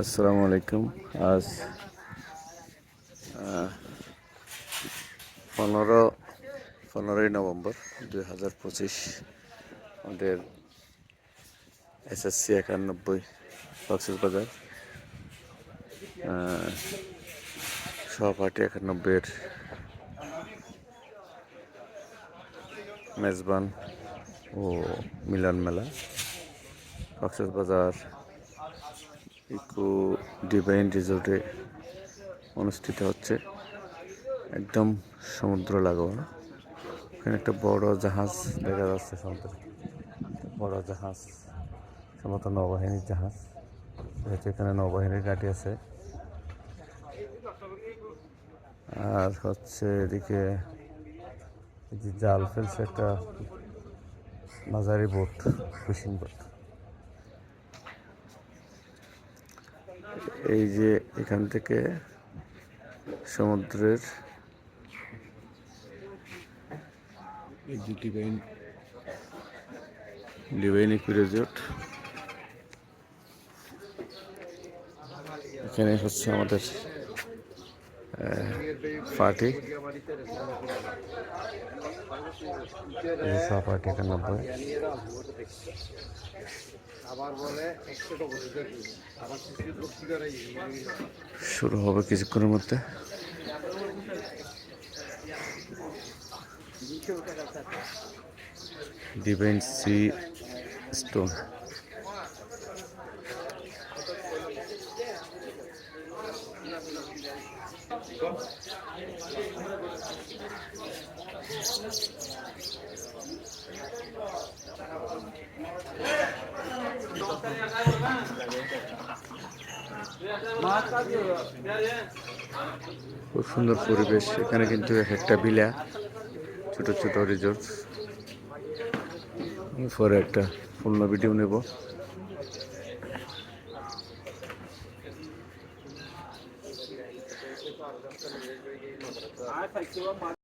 আসসালামু আলাইকুম। আজ পনেরো, পনেরোই নভেম্বর দুই হাজার পঁচিশ আমাদের এসএসসি একানব্বই কক্সবাজার সহপাঠী একানব্বইয়ের মেজবান ও মিলন মেলা কক্সবাজার ইকো ডিভাইন রিসোর্টে অনুষ্ঠিত হচ্ছে। একদম সমুদ্র লাগোয়া। এখানে একটা বড় জাহাজ দেখা যাচ্ছে সমুদ্রে বড় জাহাজ, সম্ভবত নৌবাহিনীর জাহাজ। যেহেতু এখানে নৌবাহিনীর গাড়ি আছে। আর হচ্ছে এদিকে জাল ফেলছে একটা মাঝারি বোট ফিশিং বোট এই যে এখান থেকে সমুদ্রের এখানে হচ্ছে আমাদের পার্টি পার্টি একানব্বই শুরু হবে কিছুক্ষণের মধ্যে। Divine sea stone. খুব সুন্দর পরিবেশ। এখানে কিন্তু এক একটা বিলা ছোট ছোট রিসোর্ট পরে একটা পূর্ণ ভিডিও নেব। ಸಚಿವ